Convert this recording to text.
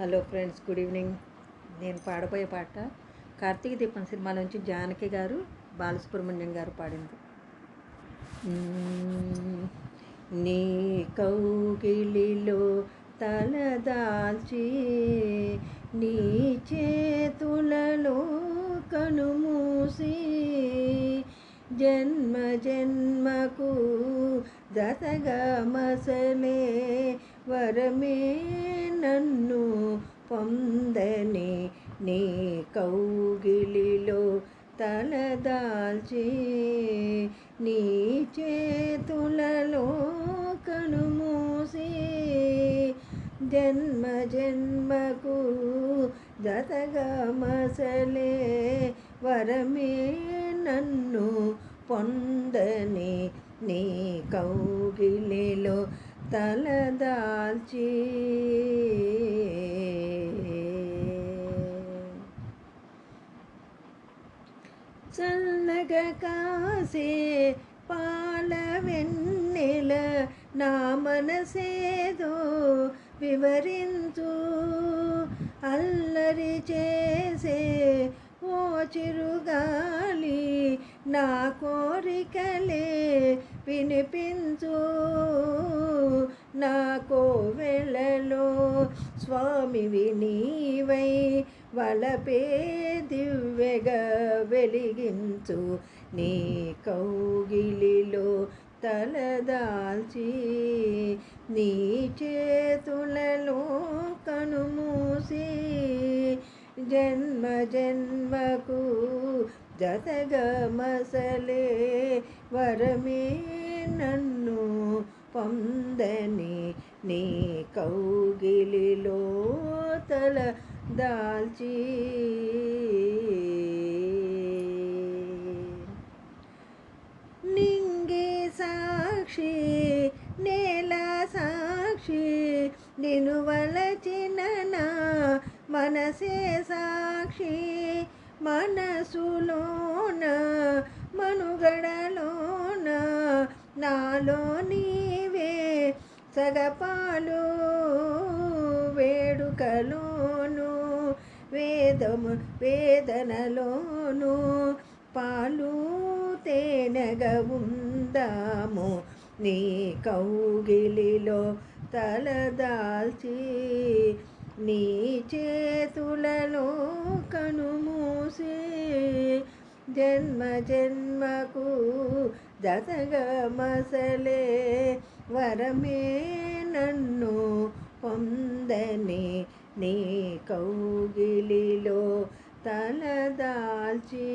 Hello friends good evening. నేను పాడబోయే పాట కార్తీక దీపం సినిమాలోంచి జానకి గారు బాలసుబ్రహ్మణ్యం గారు పాడింది. నీ కౌగిలిలో తలదాల్చి నీ చేతులలో కనుమూసి జన్మ జన్మకు దతగా మసలే వరమే నన్ను పొందని నీ కౌగిలిలో తలదాల్చి నీ చేతులలో కనుమూసి జన్మ జన్మకు జతగా మసలే వరమే నన్ను పొందని నీ కౌగిలిలో తలదాల్చి చల్లగా కాసే పాల వెన్నెల నా మనసేదో వివరించు అల్లరి చేసే ఓ చిరుగాలి నా కోరికలే వినిపించు. నా కోవెలలో స్వామి వినీవై వలపే దివ్యగా వెలిగించు. నీ కౌగిలిలో తలదాల్చి నీ చేతులలో కనుమూసి జన్మ జన్మ జతగా మసలే వరమే నన్ను పొందని నీ కౌగిలిలో తల దాల్చి. నింగే సాక్షి నేల సాక్షి నిను వలచిన నా మనసే సాక్షి. మనసులోన మనుగడలోన నాలో నీవే సగపాలు వేడుకలోను వేదము వేదనలోను పాలు తేనెగా ఉందాము. నీ కౌగిలిలో తలదాల్చి నీ చేతులలో కనుమూసే జన్మ జన్మకు దశగమసలే వరమే నన్ను పొందని నీ కౌగిలిలో తలదాల్చి